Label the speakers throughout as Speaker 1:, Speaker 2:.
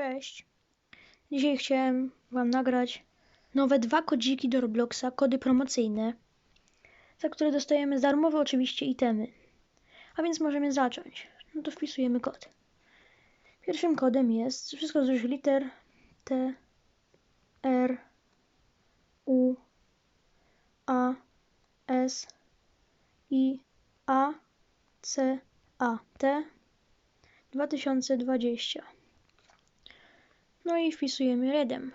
Speaker 1: Cześć. Dzisiaj chciałem Wam nagrać nowe dwa kodziki do Robloxa, kody promocyjne, za które dostajemy darmowe oczywiście itemy. A więc możemy zacząć. No to wpisujemy kod. Pierwszym kodem jest wszystko z dużych liter T, R, U, A, S, I, A, C, A, T 2020. No i wpisujemy redem.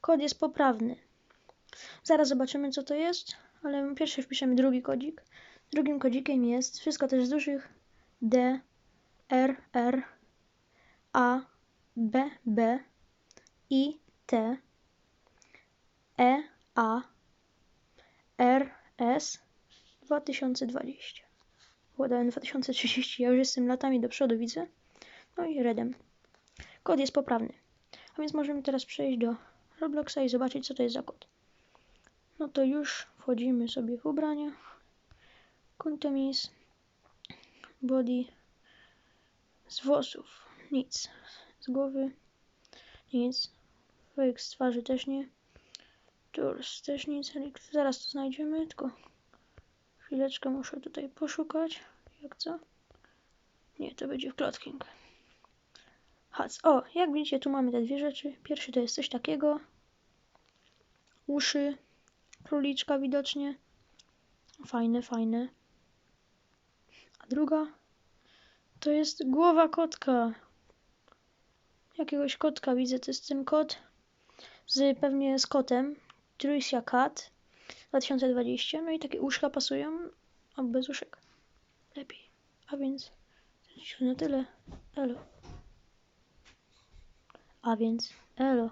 Speaker 1: Kod jest poprawny. Zaraz zobaczymy co to jest, ale pierwszy wpiszemy drugi kodzik. Drugim kodzikiem jest wszystko też z dużych D, R, R, A, B, B, I, T, E, A, R, S 2020. Władałem 2030, ja już jestem latami do przodu, widzę. No i redem. Kod jest poprawny. A więc możemy teraz przejść do Robloxa i zobaczyć, co to jest za kod. No to już wchodzimy sobie w ubrania. Kuntomis. Body. Z włosów. Nic. Z głowy. Nic. Fake z twarzy też nie. Tools też nic. Zaraz to znajdziemy, tylko chwileczkę muszę tutaj poszukać. Jak co? Nie, to będzie w Clotking. Hac. O, jak widzicie, tu mamy te dwie rzeczy. Pierwszy to jest coś takiego. Uszy. Króliczka widocznie. Fajne, fajne. A druga to jest głowa kotka. Jakiegoś kotka widzę, to jest ten kot z pewnie z kotem. Tricia Cat 2020. No i takie uszka pasują, a bez uszek lepiej. A więc na tyle. Elo. A więc elo.